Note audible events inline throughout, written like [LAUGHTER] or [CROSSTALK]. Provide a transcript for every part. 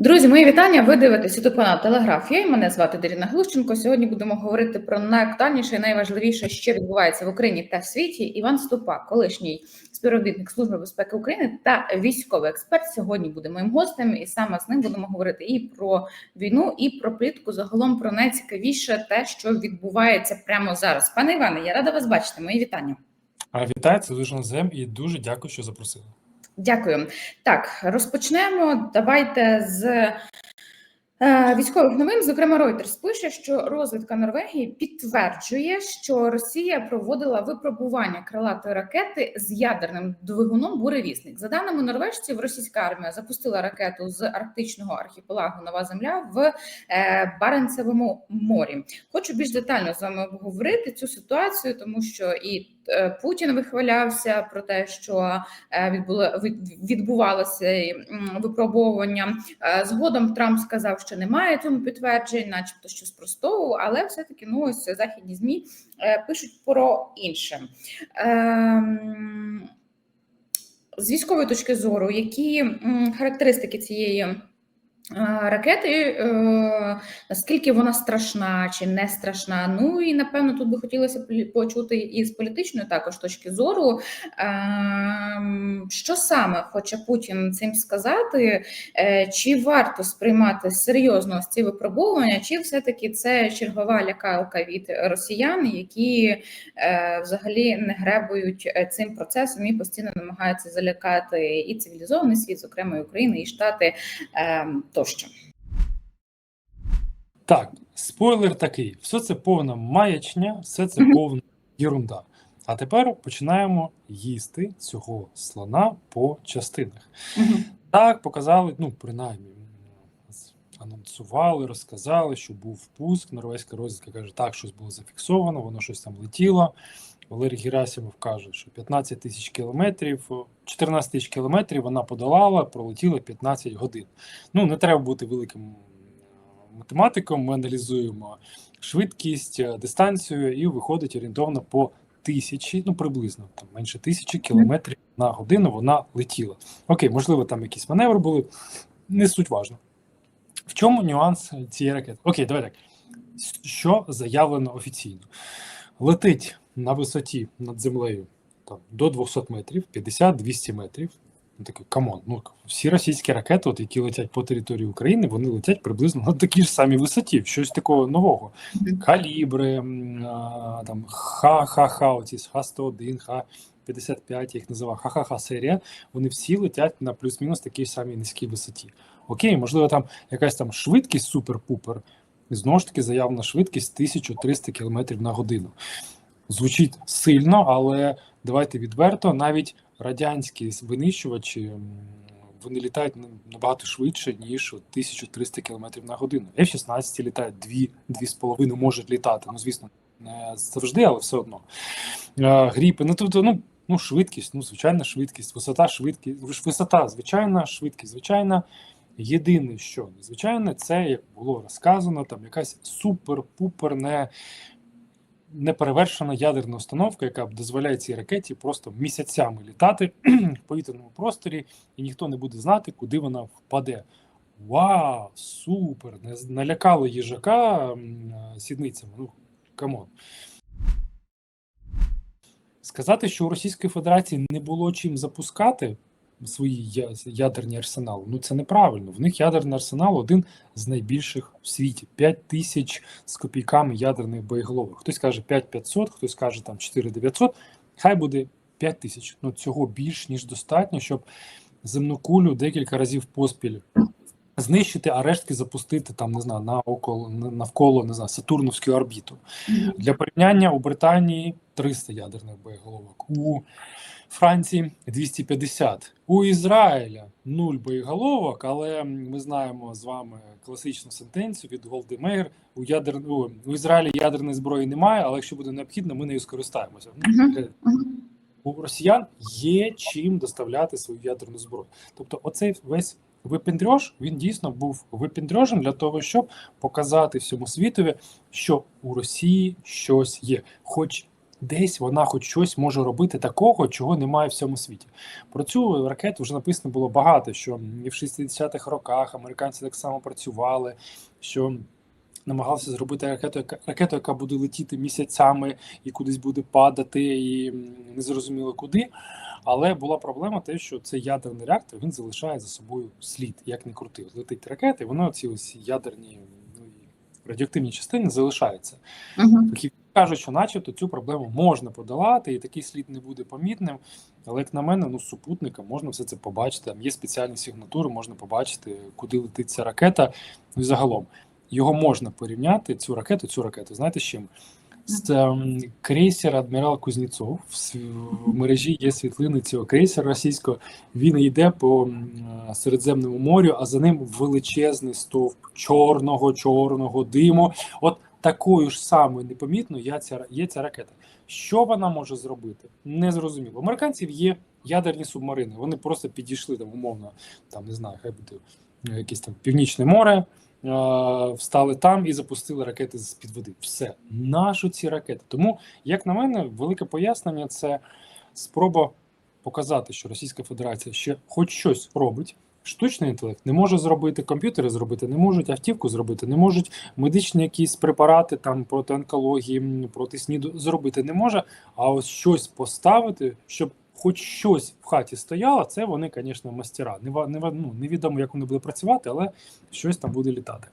Друзі, мої вітання. Ви дивитесь youtube канал Телеграф. Я і мене звати Даріна Глущенко. Сьогодні будемо говорити про найактуальніше і найважливіше, що відбувається в Україні та в світі. Іван Ступа, колишній співробітник Служби безпеки України та військовий експерт. Сьогодні буде моїм гостем, і саме з ним будемо говорити і про війну, і про плітку. Загалом про найцікавіше те, що відбувається прямо зараз. Пане Іване, я рада вас бачити. Мої вітання. А вітаю, це дуже назем і дуже дякую, що запросили. Дякую. Так, розпочнемо. Давайте з е, військових новин. Зокрема, Reuters пише, що розвідка Норвегії підтверджує, що Росія проводила випробування крилатої ракети з ядерним двигуном буревісник. За даними норвежців, російська армія запустила ракету з арктичного архіпелагу Нова Земля в е, Баренцевому морі. Хочу більш детально з вами обговорити цю ситуацію, тому що і Путін вихвалявся про те, що е, відбуло відбувалося випробовування. Е, Згодом Трамп сказав, що немає цьому підтверджень, начебто що спростовував, але все-таки ну ось західні змі е, пишуть про інше. Ем, З військової точки зору, які характеристики цієї е, ракети, е, наскільки вона страшна чи не страшна? Ну і напевно тут би хотілося почути і з політичної також точки зору, ем, що саме хоче Путін цим сказати, Е, чи варто сприймати серйозно ці випробовування, чи все-таки це чергова лякалка від росіян, які е, взагалі не гребують е, цим процесом і постійно намагаються залякати і цивілізований світ, зокрема і Україну, і Штати е, тощо. Так, спойлер такий: все це повна маячня, все це повна єрунда. А тепер починаємо їсти цього слона по частинах. Так, показали, ну, принаймні, анонсували, розказали, що був пуск. Норвезька розвідка каже, так, щось було зафіксовано, воно щось там летіло. Валерій Герасимов каже, що 15 тисяч кілометрів, 14 тисяч кілометрів вона подолала, пролетіла 15 годин. Ну, не треба бути великим математиком. Ми аналізуємо швидкість, е, дистанцію, і виходить орієнтовно по тисячі, ну приблизно там менше тисячі кілометрів на годину вона летіла. Окей, можливо, там якісь маневри були, не суть важно. В чому нюанс цієї ракети? Окей, давай так. Що заявлено офіційно? Летить на висоті над землею там, до 200 метрів, 50-200 метрів. Ну, такий, камон, ну всі російські ракети, от, які летять по території України, вони летять приблизно на такій ж самій висоті, щось такого нового. Калібри, а, там Ха-Ха-Ха, оці Х-101, Х-55, я їх називав Ха-Ха-Ха серія, вони всі летять на плюс-мінус такій самій низькій висоті. Окей, можливо, там якась там швидкість супер-пупер, і знову ж таки заявлена швидкість 1300 км на годину. Звучить сильно, але давайте відверто, навіть радянські винищувачі вони літають набагато швидше, ніж 1300 км на годину. F-16 літають 2-2,5 можуть літати. Ну, звісно, не завжди, але все одно. Е, Гріпи, ну тобто, ну, ну швидкість, ну, звичайна швидкість, висота, швидкість, висота, звичайна, швидкість, звичайна. Єдине, що незвичайне, це як було розказано, там якась супер-пупер не, неперевершена ядерна установка, яка б дозволяє цій ракеті просто місяцями літати [CLEARS THROAT] в повітряному просторі, і ніхто не буде знати, куди вона впаде. Вау, супер! Не налякало їжака е, сідницями. Ну, камон. Сказати, що у Російської Федерації не було чим запускати свої ядерні арсенали, ну це неправильно. В них ядерний арсенал один з найбільших в світі. 5 тисяч з копійками ядерних боєголовок. Хтось каже 5500, хтось каже там 4900. Хай буде 5 тисяч. Ну цього більш ніж достатньо, щоб земну кулю декілька разів поспіль знищити, а рештки запустити там, не знаю, на около навколо не знаю, Сатурновську орбіту. Для порівняння у Британії 300 ядерних боєголовок, у Франції 250, у Ізраїля 0 боєголовок, але ми знаємо з вами класичну сентенцію від Голди Меєр. У ядер... у, Ізраїлі ядерної зброї немає, але якщо буде необхідно, ми нею скористаємося. Мгм. У росіян є чим доставляти свою ядерну зброю. Тобто, оцей весь випендрьож, він дійсно був випендрьожем для того, щоб показати всьому світові, що у Росії щось є. Хоч десь вона хоч щось може робити такого, чого немає в всьому світі. Про цю ракету вже написано було багато, що і в 60-х роках американці так само працювали, що намагалися зробити ракету, яка ракету, яка буде летіти місяцями і кудись буде падати, і м, незрозуміло куди. Але була проблема, те, що цей ядерний реактор він залишає за собою слід, як не крути. Летить ракета, і воно ці ось ядерні ну, радіоактивні частини залишаються. Фахівці кажуть, що начебто цю проблему можна подолати, і такий слід не буде помітним. Але як на мене, ну з супутника можна все це побачити. Там є спеціальні сигнатури, можна побачити, куди летить ця ракета. Ну і загалом його можна порівняти, цю ракету, цю ракету. Знаєте з чим? З ем, крейсера Адмірал Кузнєцов. В, мережі є світлини цього крейсера російського. Він йде по е, Середземному морю, а за ним величезний стовп чорного, чорного диму. От такою ж самою непомітною є ця, є ця ракета. Що вона може зробити? Не зрозуміло. У американців є ядерні субмарини. Вони просто підійшли там, умовно, там не знаю, хай буде е, якесь там північне море. Встали там і запустили ракети з під води. Все нащо ці ракети? Тому, як на мене, велике пояснення це спроба показати, що Російська Федерація ще хоч щось робить. Штучний інтелект не може зробити, комп'ютери зробити не можуть, автівку зробити не можуть, медичні якісь препарати там проти онкології, проти СНІДу зробити не може. А ось щось поставити, щоб хоч щось в хаті стояло, це вони, звісно, мастера. Не, не, ну, невідомо, як вони будуть працювати, але щось там буде літати.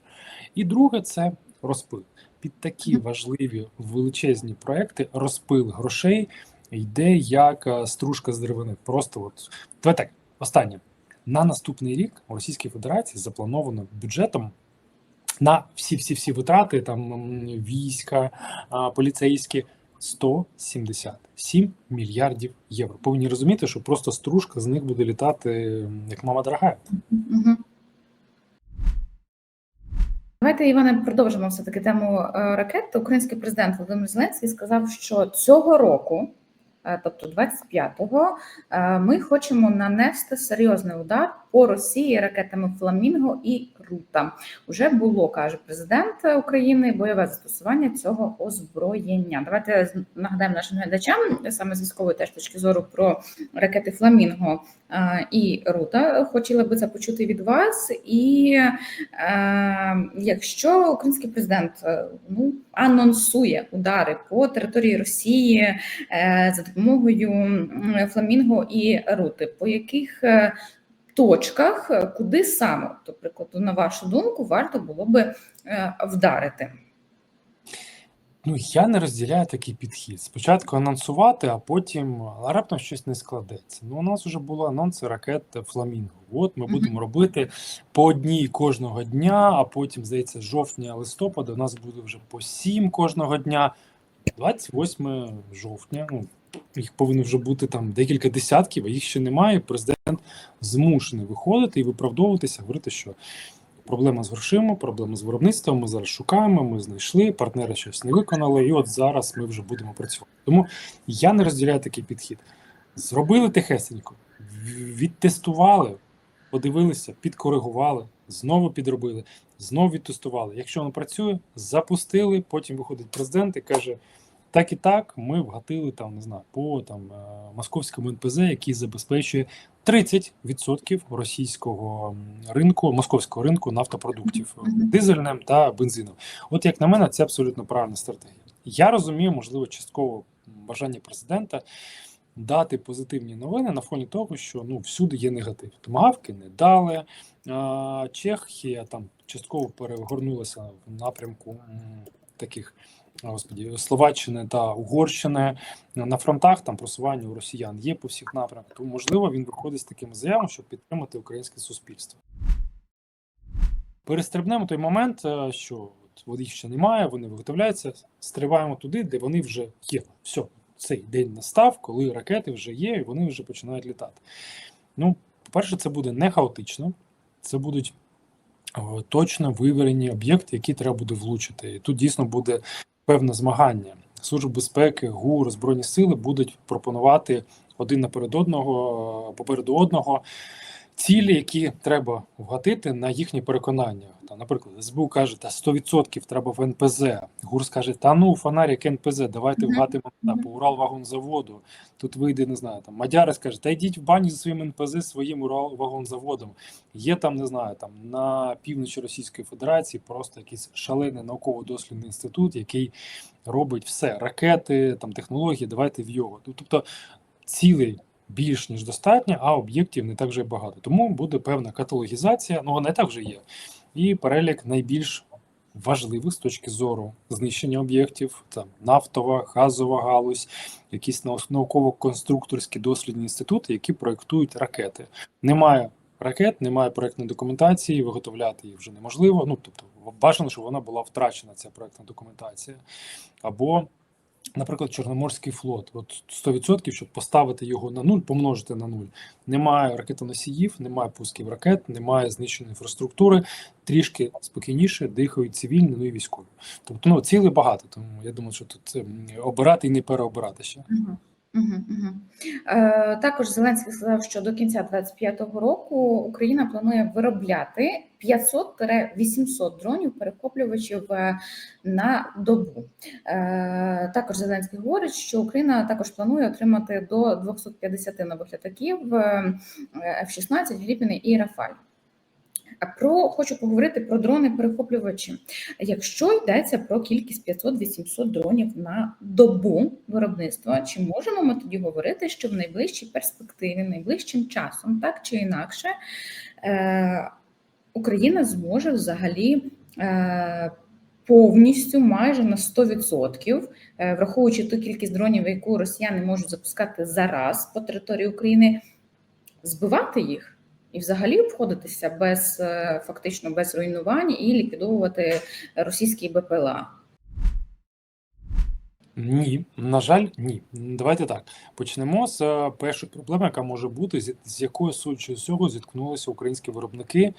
І друге, це розпил. Під такі важливі величезні проекти розпил грошей йде як е, стружка з деревини. Просто от давай так, останнє. На наступний рік у Російській Федерації заплановано бюджетом на всі всі всі витрати, там війська, поліцейські 177 мільярдів євро. Повинні розуміти, що просто стружка з них буде літати як мама дорога. Давайте, Іване, продовжимо все-таки тему е, ракет. Український президент Володимир Зеленський сказав, що цього року, е, тобто 25-го, е, ми хочемо нанести серйозний удар по Росії ракетами Фламінго і Рута. Уже було, каже президент України, бойове застосування цього озброєння. Давайте нагадаємо нашим глядачам саме з військової теж точки зору про ракети Фламінго е, і Рута. Хотіла би це почути від вас. І е, якщо український президент е, ну анонсує удари по території Росії за допомогою Фламінго і Рути, по яких точках, е, куди саме, до прикладу, на вашу думку, варто було би е, вдарити? Ну я не розділяю такий підхід. Спочатку анонсувати, а потім а раптом щось не складеться. Ну у нас вже були анонси ракет Фламінго. От ми будемо робити по одній кожного дня, а потім, здається, жовтня листопада у нас буде вже по сім кожного дня. 28 жовтня. Ну їх повинно вже бути там декілька десятків, а їх ще немає. Президент змушений виходити і виправдовуватися, говорити, що проблема з грошима, проблема з виробництвом. Ми зараз шукаємо, ми знайшли, партнери щось не виконали, і от зараз ми вже будемо працювати. Тому я не розділяю такий підхід. Зробили тихесенько, відтестували, подивилися, підкоригували, знову підробили, знову відтестували. Якщо воно працює, запустили. Потім виходить президент і каже: так і так, ми вгатили там, не знаю, по там е, московському НПЗ, який забезпечує 30% російського ринку, московського ринку нафтопродуктів дизельним та бензином. От як на мене, це абсолютно правильна стратегія. Я розумію, можливо, частково бажання президента дати позитивні новини на фоні того, що ну всюди є негатив. Томагавки не дали. Чехія там частково перегорнулася в напрямку таких. Господі, Словаччини та Угорщини на фронтах там просування у росіян є по всіх напрямках. Тому можливо він виходить з такими заявами, щоб підтримати українське суспільство. Перестрибнемо той момент, е, що от ще немає, вони виготовляються. Стрибаємо туди, де вони вже є. Все, цей день настав, коли ракети вже є, і вони вже починають літати. Ну, по-перше, це буде не хаотично, це будуть е, точно вивірені об'єкти, які треба буде влучити. І тут дійсно буде певне змагання. Служба безпеки, ГУР, Збройні сили будуть пропонувати один наперед одного, попереду одного цілі, які треба вгатити на їхні переконання. Там, наприклад, СБУ каже, та 100% треба в НПЗ. ГУР каже, та ну фонарик НПЗ, давайте вгатимо по Уралвагонзаводу. Тут вийде, не знаю, там Мадяри скаже, та йдіть в баню зі своїм НПЗ, своїм Уралвагонзаводом. Є там, не знаю, там на півночі Російської Федерації просто якийсь шалений науково-дослідний інститут, який робить все, ракети, там технології, давайте в його. Тобто цілей більш ніж достатньо, а об'єктів не так вже багато. Тому буде певна каталогізація, ну вона і так вже є, і перелік найбільш важливих з точки зору знищення об'єктів, там нафтова, газова галузь, якісь науково-конструкторські дослідні інститути, які проєктують ракети. Немає ракет, немає проєктної документації, виготовляти їх вже неможливо. Ну тобто, бажано, щоб вона була втрачена, ця проєктна документація. Або Наприклад, Чорноморський флот, от 100%, щоб поставити його на нуль, помножити на нуль. Немає ракетоносіїв, немає пусків ракет, немає знищеної інфраструктури, трішки спокійніше дихають цивільні, ну і військові. Тобто, ну цілей багато. Тому я думаю, що тут ем, обирати і не переобирати ще. Е, Також Зеленський сказав, що до кінця 2025 року Україна планує виробляти 500-800 дронів перехоплювачів е, на добу. Е, Також Зеленський говорить, що Україна також планує отримати до 250 нових літаків е, F-16, Гріпіни і Рафаль. Про хочу поговорити про дрони перехоплювачі. Якщо йдеться про кількість 500-800 дронів на добу виробництва, чи можемо ми тоді говорити, що в найближчій перспективі, найближчим часом, так чи інакше, е, Україна зможе взагалі е, повністю майже на 100%, е, враховуючи ту кількість дронів, яку росіяни можуть запускати зараз по території України, збивати їх? І взагалі обходитися без е, фактично без руйнувань і ліквідовувати російські БПЛА. Ні, на жаль, ні. Давайте так. Почнемо з е, першої проблеми, яка може бути, з, якою судячи з цього зіткнулися українські виробники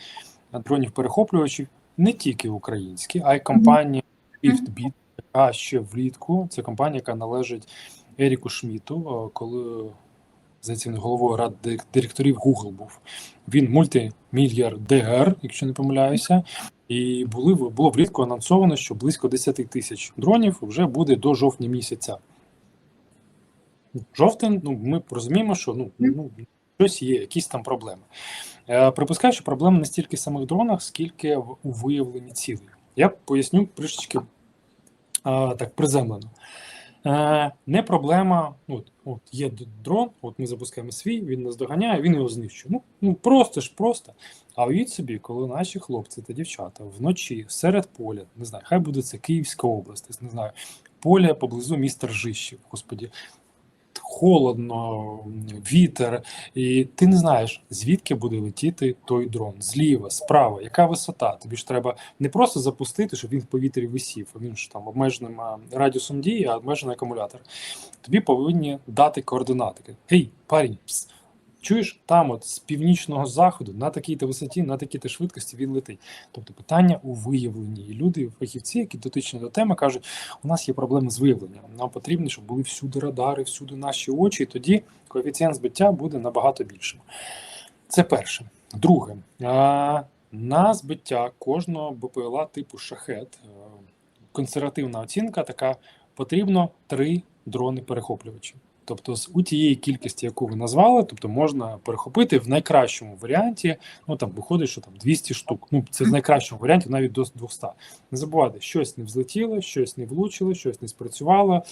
дронів перехоплювачів, не тільки українські, а й компанія SwiftBit, яка ще влітку. Це компанія, яка належить Еріку Шміту, е, коли здається, він головою ради директорів Google був. Він мультимільярдер, якщо не помиляюся. І були було влітку анонсовано, що близько 10 тисяч дронів вже буде до жовтня місяця. Жовтень, ну ми розуміємо, що ну, ну щось є, якісь там проблеми. Е, припускаю, що проблема не стільки в самих дронах, скільки в у виявленні цілей. Я поясню трішечки так приземлено. Е, не проблема. От, от є дрон, от ми запускаємо свій, він нас доганяє, він його знищує. Ну, ну просто ж просто. А уявіть собі, коли наші хлопці та дівчата вночі серед поля, не знаю, хай буде це Київська область, не знаю, поле поблизу міста Ржищів, господі. Холодно, вітер, і ти не знаєш, звідки буде летіти той дрон. Зліва, справа, яка висота. Тобі ж треба не просто запустити, щоб він в повітрі висів, він ж там обмеженим радіусом дії, а обмежений акумулятор. Тобі повинні дати координати. Гей, парень, пс, чуєш, там от з північного заходу на такій-то висоті, на такій-то швидкості він летить. Тобто питання у виявленні. І люди, фахівці, які дотичні до теми, кажуть, у нас є проблеми з виявленням. Нам потрібно, щоб були всюди радари, всюди наші очі, і тоді коефіцієнт збиття буде набагато більшим. Це перше. Друге, на збиття кожного БПЛА типу шахет, е, консервативна оцінка така: потрібно три дрони-перехоплювачі. Тобто, з у тієї кількості, яку ви назвали, тобто можна перехопити в найкращому варіанті. Ну там виходить, що там 200 штук. Ну це в найкращому варіанті навіть до 200. Не забувайте, щось не взлетіло, щось не влучило, щось не спрацювало.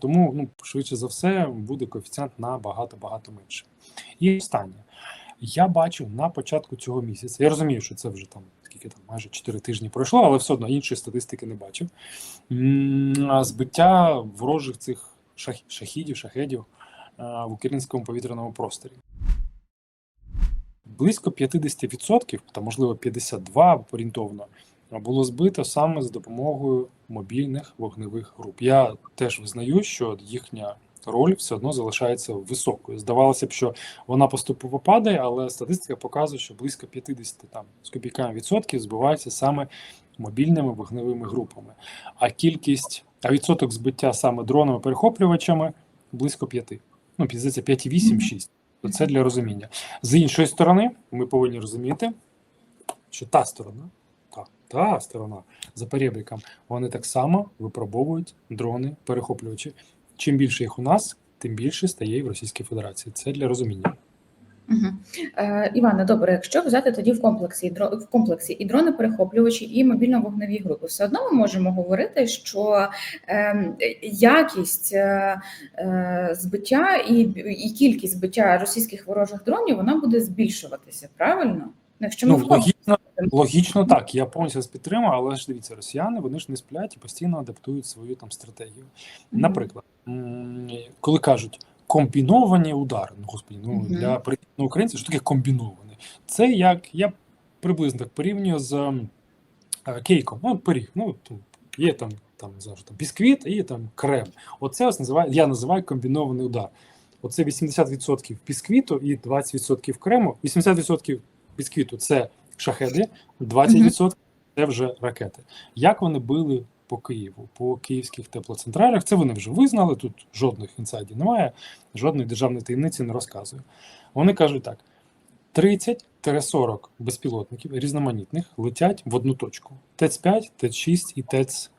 Тому ну швидше за все буде коефіцієнт набагато багато менше. І останнє. Я бачив на початку цього місяця. Я розумію, що це вже там скільки там майже 4 тижні пройшло, але все одно іншої статистики не бачив. Збиття ворожих цих шах, шахідів, шахедів в українському повітряному просторі. Близько 50%, та можливо 52% орієнтовно, було збито саме за допомогою мобільних вогневих груп. Я теж визнаю, що їхня роль все одно залишається високою. Здавалося б, що вона поступово падає, але статистика показує, що близько 50 там з копійками відсотків збиваються саме мобільними вогневими групами. А кількість, а відсоток збиття саме дронами перехоплювачами близько 5. Ну, здається, 5,8-6. То Це для розуміння. З іншої сторони, ми повинні розуміти, що та сторона, та, та сторона за перебріком, вони так само випробовують дрони, перехоплювачі. Чим більше їх у нас, тим більше стає і в Російській Федерації. Це для розуміння. Угу. Е, Іване, добре, якщо взяти тоді в комплексі в комплексі і дрони перехоплювачі, і мобільно-вогневі групи, все одно ми можемо говорити, що е, якість е, е, збиття і, і кількість збиття російських ворожих дронів вона буде збільшуватися, правильно? Якщо ми Ну, в логічно, логічно так. Я повністю вас підтримую, але ж дивіться, росіяни вони ж не сплять і постійно адаптують свою там стратегію. Наприклад, коли кажуть комбіновані удари, ну господі, ну Мгм. для пересічного українця, що таке комбіновані? Це як я приблизно так порівнюю з м, е, кейком. Ну, пиріг. Ну, є там, там завжди там, бісквіт і там крем. Оце ось називаю, я називаю комбінований удар. Оце 80% бісквіту і 20% крему. 80% бісквіту це шахеди, 20% це вже ракети. Як вони били по Києву, по київських теплоцентралях? Це вони вже визнали. Тут жодних інсайдів немає, жодної державної таємниці не розказую. Вони кажуть так: 30-40 безпілотників різноманітних летять в одну точку: ТЕЦ-5, ТЕЦ-6 і ТЕЦ,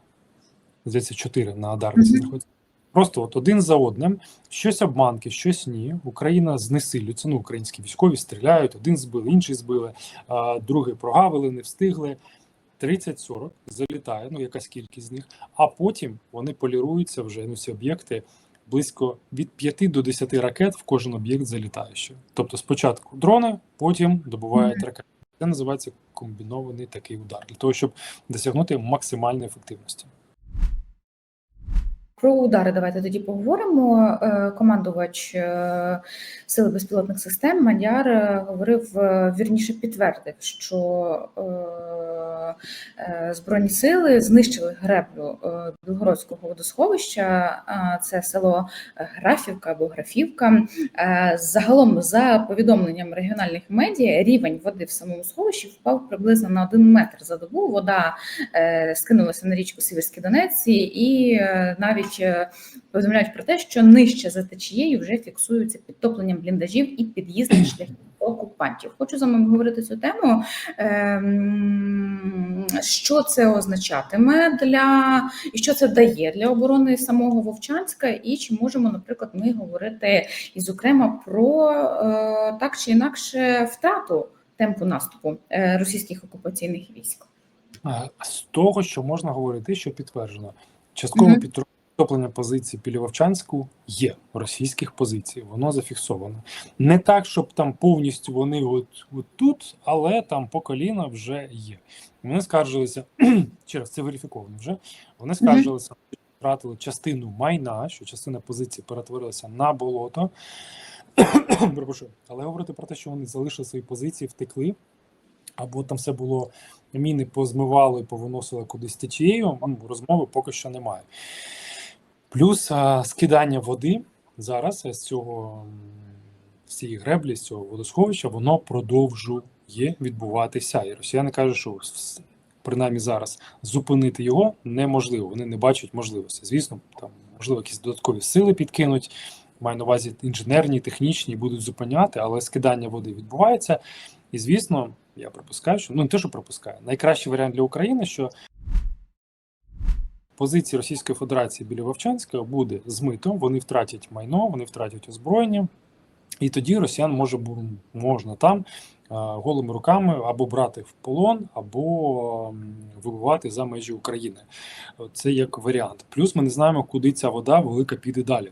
здається, 4 на Адарниці знаходяться. Просто от один за одним, щось обманки, щось ні. Україна знесилюється. Ну, українські військові стріляють, один збили, інший збили, а, другий прогавили, не встигли. 30-40 залітає, ну якась кількість з них, а потім вони поліруються вже ну, ці об'єкти близько від 5 до 10 ракет в кожен об'єкт залітає ще. Тобто спочатку дрони, потім добувають ракети. Це називається комбінований такий удар для того, щоб досягнути максимальної ефективності. Про удари давайте тоді поговоримо. Е, Командувач е, Сили безпілотних систем Мадяр е, говорив, вірніше підтвердив, що Збройні сили знищили греблю е, Білгородського водосховища, це село Графівка або Графівка. Е, Загалом, за повідомленням регіональних медіа, рівень води в самому сховищі впав приблизно на один метр за добу. Вода е, скинулася на річку Сіверський Донець, і е, навіть е, повідомляють про те, що нижче за течією вже фіксуються підтопленням бліндажів і під'їздних шляхів окупантів. Хочу з вами обговорити цю тему. Ем, Що це означатиме для і що це дає для оборони самого Вовчанська, і чи можемо, наприклад, ми говорити і, зокрема, про е, так чи інакше втрату темпу наступу е, російських окупаційних військ? З того, що можна говорити, що підтверджено, Мгм. підтоплення позицій біля Вовчанську є російських позицій, воно зафіксовано. Не так, щоб там повністю вони от, от тут, але там по коліна вже є. Вони скаржилися [CLEARS THROAT] ще раз, це верифіковано вже. Вони скаржилися, що втратили частину майна, що частина позицій перетворилася на болото. [CLEARS THROAT] Але говорити про те, що вони залишили свої позиції, втекли. Або там все було міни позмивали, повиносили кудись течією. ну, Розмови поки що немає. Плюс а, скидання води зараз з цього з цієї греблі, з цього водосховища, воно продовжує відбуватися. І росіяни кажуть, що принаймні зараз зупинити його неможливо. Вони не бачать можливості. Звісно, там можливо якісь додаткові сили підкинуть. Маю на увазі інженерні, технічні будуть зупиняти, але скидання води відбувається. І звісно, я припускаю, що ну не те, що припускаю, найкращий варіант для України, що позиції Російської Федерації біля Вовчанська буде змито, вони втратять майно, вони втратять озброєння, і тоді росіян може можна там голими руками або брати в полон, або вибивати за межі України. Це як варіант. Плюс ми не знаємо, куди ця вода велика піде далі.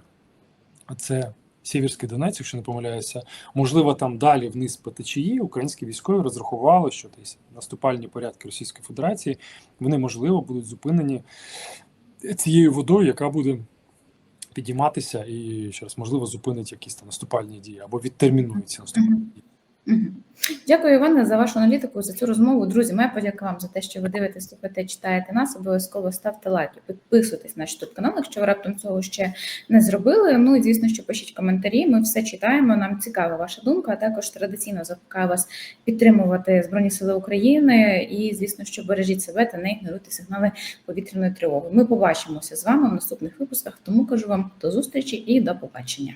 Це Сіверський Донець, якщо не помиляюся. Можливо, там далі вниз по течії українські військові розрахували, що десь наступальні порядки Російської Федерації вони можливо будуть зупинені цією водою, яка буде підійматися і ще раз можливо зупинить якісь там наступальні дії або відтермінуються наступальні дії. Дякую, Іване, за вашу аналітику, за цю розмову. Друзі, моя подяка вам за те, що ви дивитесь, слухаєте, читаєте нас. Обов'язково ставте лайки, підписуйтесь на тут канал, якщо ви раптом цього ще не зробили. Ну і звісно, що пишіть коментарі. Ми все читаємо. Нам цікава ваша думка. А також традиційно закликаю вас підтримувати Збройні Сили України. І звісно, що бережіть себе та не ігноруйте сигнали повітряної тривоги. Ми побачимося з вами в наступних випусках. Тому кажу вам до зустрічі і до побачення.